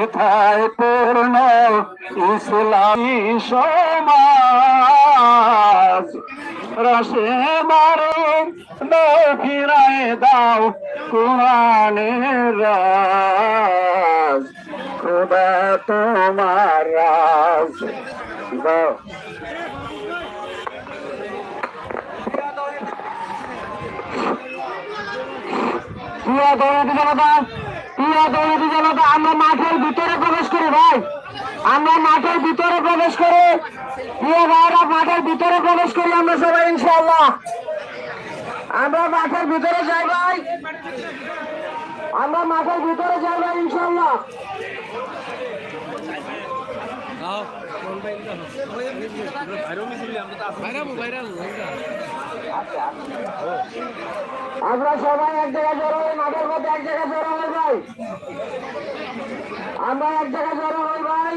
হেথায় পূর্ণ ইসলামী সমাজ? রসে মারে দাও, ফিরায় দাও কোরআনের রাজ। খোদা তোমার রাজ। দাও। জনতা দৌলতি জনতা আমরা মাঠের ভিতরে প্রবেশ করি ভাই। আমরা মাঠের ভিতরে প্রবেশ করি। প্রিয় ভাইরা মাঠের ভিতরে প্রবেশ করি আমরা সবাই ইনশাল্লাহ আমরা মাঠের ভিতরে যাই ভাই। আমরা মাঠের ভিতরে যাই ভাই, ইনশাআল্লাহ। আমরা সবাই এক জায়গায় জড়ো হই মাঠের মধ্যে এক জায়গায় জড়ো হই ভাই। আমরা এক জায়গায় জড়ো হই ভাই।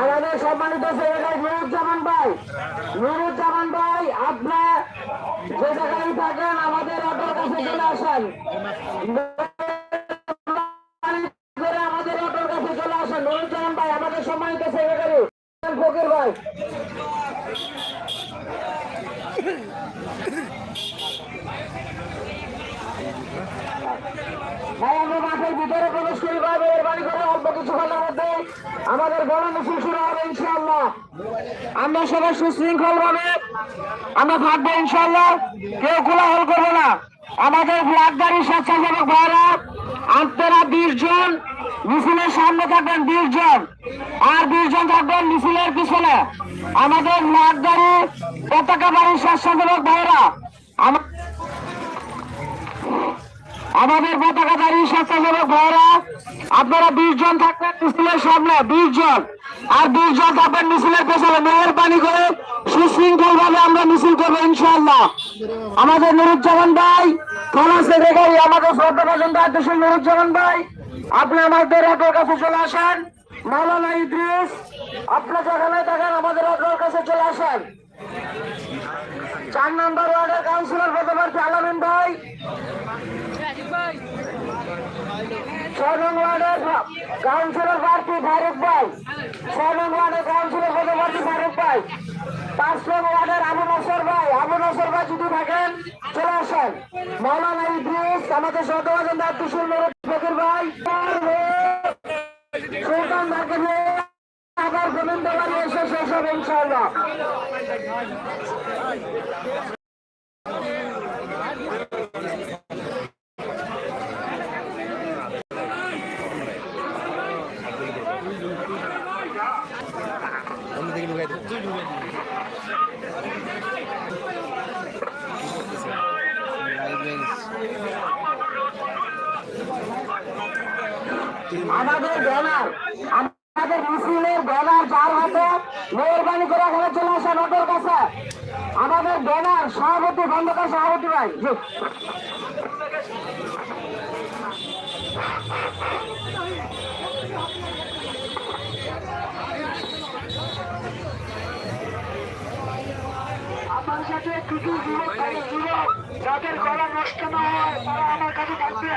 আমাদের সম্মানিত সেক্রেটারি নুরুজ্জামান ভাই। নুরুজ্জামান ভাই আপনার যে জায়গায় থাকেন, আমাদের অটোর কাছে চলে আসেন। আমাদের অটোর কাছে চলে আসেন। নুরুজ্জামান ভাই, আমাদের সম্মানিত সেক্রেটারি ফকির ভাই। আমরা আমাদের বড় মিছিল শুরু হবে সবাই সুশৃঙ্খল ভাবে আমরা থাকব ইনশাআল্লাহ। কেউ কোলাহল করব না। আমাদের ব্লাড স্বেচ্ছাসেবক ভাইরা আপনারা বিশ জন মিছিলের সামনে থাকবেন, বিশ জন। আর বিশ জন থাকবেন মিছিলের পিছনে। আমাদের ব্লাড গাড়ি পতাকা বাড়ির স্বেচ্ছাসেবক ভাইরা আমার আমাদের পতাকাধারী স্বেচ্ছাসেবক ভাইরা আপনারা বিশ জন থাকবেন মিছিলের সামনে, বিশ জন। আর বিশ জন থাকবেন মিছিলের পেছনে। মেহরবানি করে সুশৃঙ্খল ভাবে আমরা মিছিল করব, ইনশাআল্লাহ। আমাদের নুরুজ্জামান ভাই থানা সেক্রেটারি আমাদের শ্রদ্ধা ভাজন দায়িত্ব নুরুজ্জামান ভাই, আপনি আমাদের অটোর কাছে চলে আসেন। মাওলানা ইদ্রিস আপনার যেখানে দেখেন আমাদের অটোর কাছে চলে আসেন। চার নম্বর ওয়ার্ডের কাউন্সিলর পদপ্রার্থী আলামিন ভাই ছয় নং ওয়ার্ডের কাউন্সিলর প্রার্থী ফারুক ভাই। ছয় নং ওয়ার্ডের কাউন্সিলর পদপ্রার্থী ফারুক ভাই। পাঁচ নং ওয়ার্ডের আবু নসর ভাই। আবু নসর ভাই যদি থাকেন, চলে আসেন। মৌলানা ইদ্রিস, আমাদের সদবাজন দায়িত্বশীল ফকির ভাই। সুলতান ভাইকে আবার গোবিন্দ বাড়ি এসে শেষ হবে ইনশাআল্লাহ। আমাদের ব্যানার, আমাদের মিছিলের ব্যানার যার হাতে মেহরবানি করে এখানে চলে আসেন অটোর কাছে আমাদের ব্যানার, সভাপতি খন্দকার সভাপতি ভাই। আমার যাদের গলা নষ্ট না হয়, তারা আমার কাছে থাকবে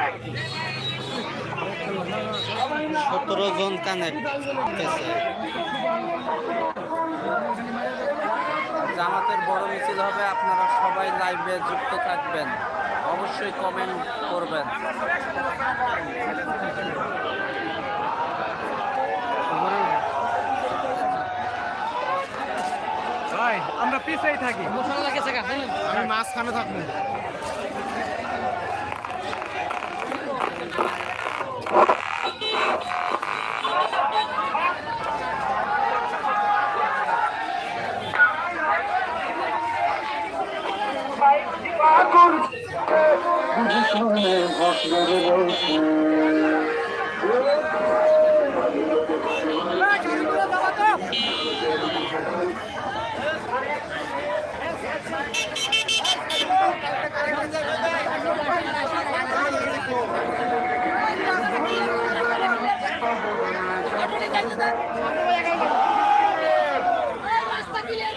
সতেরো জন কানেক্ট জামাতের বড় মিছিল হবে আপনারা সবাই লাইভে যুক্ত থাকবেন। অবশ্যই কমেন্ট করবেন। ভাই আমরা পিছেই থাকি। আমি মাঝখানে থাকব রাস্তা ক্লিয়ার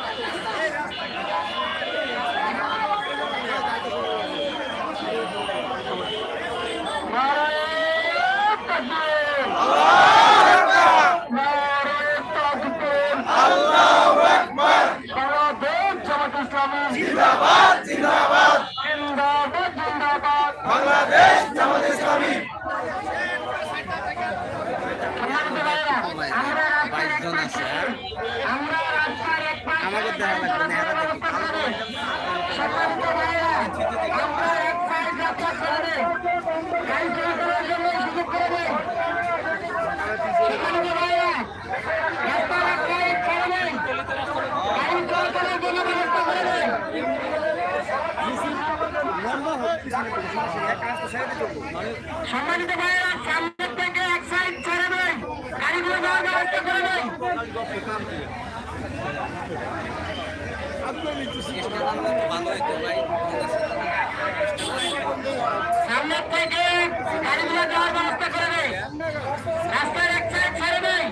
বাইশ জন আছে হ্যাঁ? আমরা রাস্তার এক পাশে আমাকে দেখা লাগবে না এরা দেখি সম্মানিত ভাইয়েরা, সামনের থেকে এক সাইড ছেড়ে দেই। গাড়িগুলো যাওয়ার ব্যবস্থা করে দেই। সামনের থেকে গাড়িগুলো যাওয়ার ব্যবস্থা করে দেয় রাস্তার এক সাইড ছেড়ে দেয়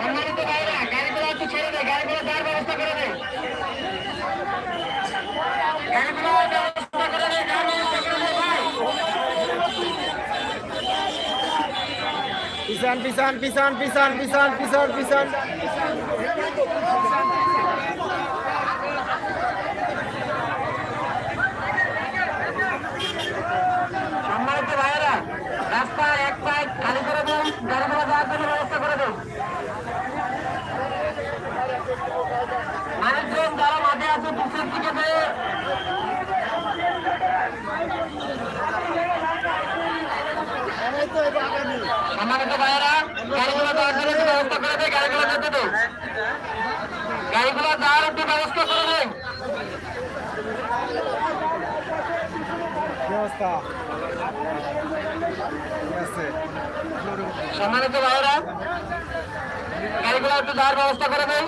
সম্মানিত ভাইরা গাড়িগুলো একটু ছেড়ে দেয় গাড়িগুলো যাওয়ার ব্যবস্থা করে দেয় গাড়িগুলো ব্যবস্থা করে দেয় যাওয়ার ব্যবস্থা করে দেয় ভাই পিছন পিছন পিছন পিছন পিছন পিছন পিছন সম্মানিত ভাইয়েরা রাস্তার এক সাইড খালি করে দেন ব্যবস্থা করে দেন। সম্মানিত ভাইরা গাড়িগুলো যাওয়ার জন্য একটু ব্যবস্থা করে দেয় গাড়িগুলো যেতে দেয় গাড়িগুলো যাওয়ার একটু ব্যবস্থা করে দেয় সম্মানিত ভাইয়েরা গাড়িগুলো একটু যাওয়ার ব্যবস্থা করে দেয়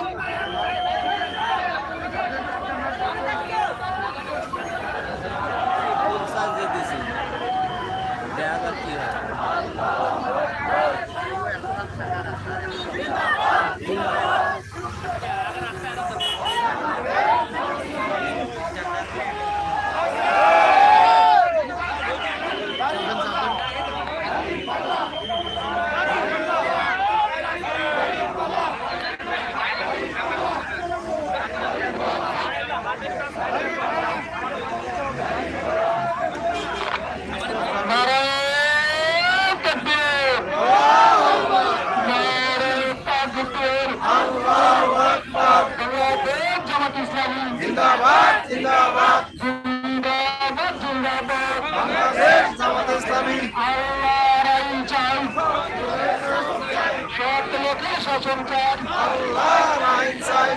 ইসলামী আল্লাহর আইন চাই। সৎ লোকের শাসন চাই। আল্লাহর আইন চাই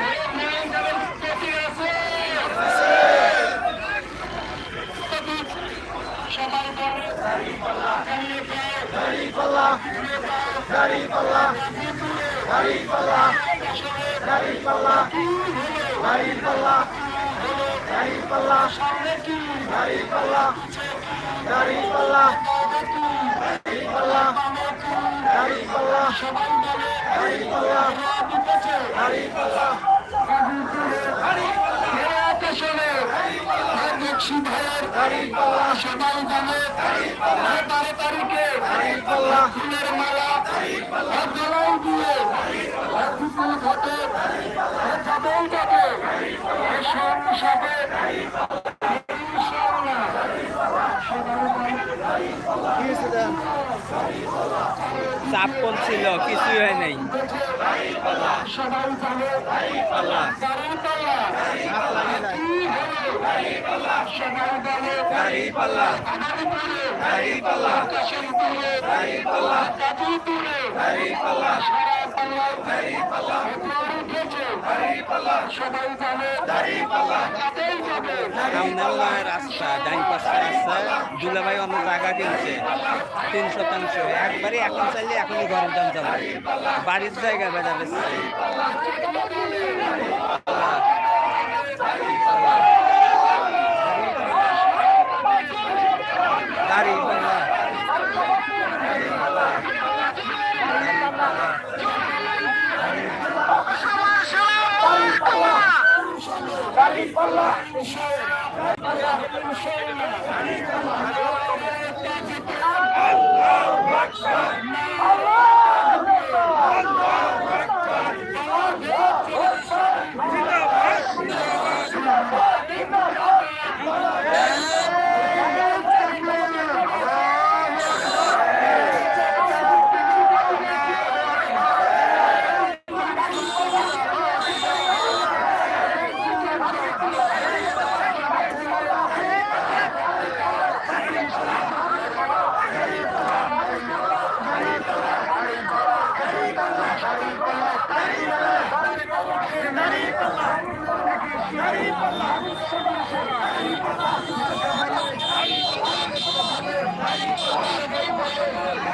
সামনে কি সবাই দাড়িপাল্লা বারো তারিখে ফুলের মালা এক গলায় দিয়ে এক বিপুল ঘটে এক যাবেই যাবে এ সংসদে ইনশাআল্লাহ সবাই বলে কি হয়েছে দেন কম ছিল কিছুই হয় নাই। সবাই সামনে রাস্তা, ডাইন পাশে রাস্তা, দুলাভাই অন্য জায়গা কিনছে তিন শতাংশ। একবারে এখন চাইলে এখনই ঘরের দাম বাড়ির জায়গা বেজা বেচছে। দাঁড়িপাল্লা দাঁড়িপাল্লা দাঁড়িয়ে